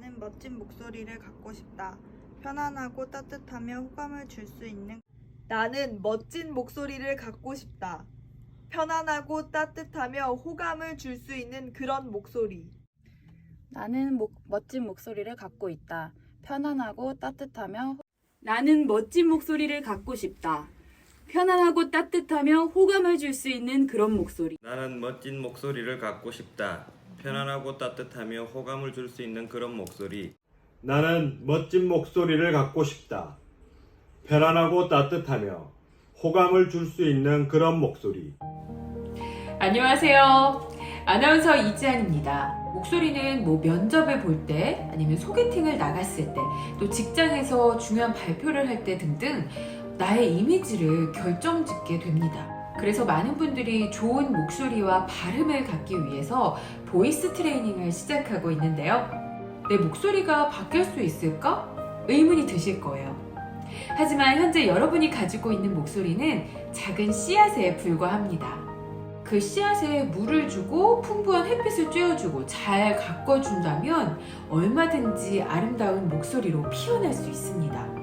나는 멋진 목소리를 갖고 싶다. 편안하고 따뜻하며 호감을 줄 수 있는 나는 멋진 목소리를 갖고 싶다. 편안하고 따뜻하며 호감을 줄 수 있는 그런 목소리. 나는 목- 멋진 목소리를 갖고 있다. 편안하고 따뜻하며 나는 멋진 목소리를 갖고 싶다. 편안하고 따뜻하며 호감을 줄 수 있는 그런 목소리. 나는 멋진 목소리를 갖고 싶다. 편안하고 따뜻하며 호감을 줄 수 있는 그런 목소리. 나는 멋진 목소리를 갖고 싶다. 편안하고 따뜻하며 호감을 줄 수 있는 그런 목소리. 안녕하세요. 아나운서 이지안입니다. 목소리는 뭐 면접을 볼 때, 아니면 소개팅을 나갔을 때, 또 직장에서 중요한 발표를 할 때 등등 나의 이미지를 결정 짓게 됩니다. 그래서 많은 분들이 좋은 목소리와 발음을 갖기 위해서 보이스 트레이닝을 시작하고 있는데요. 내 목소리가 바뀔 수 있을까? 의문이 드실 거예요. 하지만 현재 여러분이 가지고 있는 목소리는 작은 씨앗에 불과합니다. 그 씨앗에 물을 주고 풍부한 햇빛을 쬐어주고 잘 가꿔준다면 얼마든지 아름다운 목소리로 피어날 수 있습니다.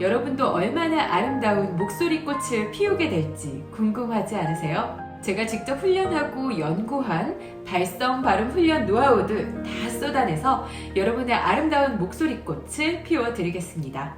여러분도 얼마나 아름다운 목소리 꽃을 피우게 될지 궁금하지 않으세요? 제가 직접 훈련하고 연구한 발성 발음 훈련 노하우들 다 쏟아내서 여러분의 아름다운 목소리 꽃을 피워드리겠습니다.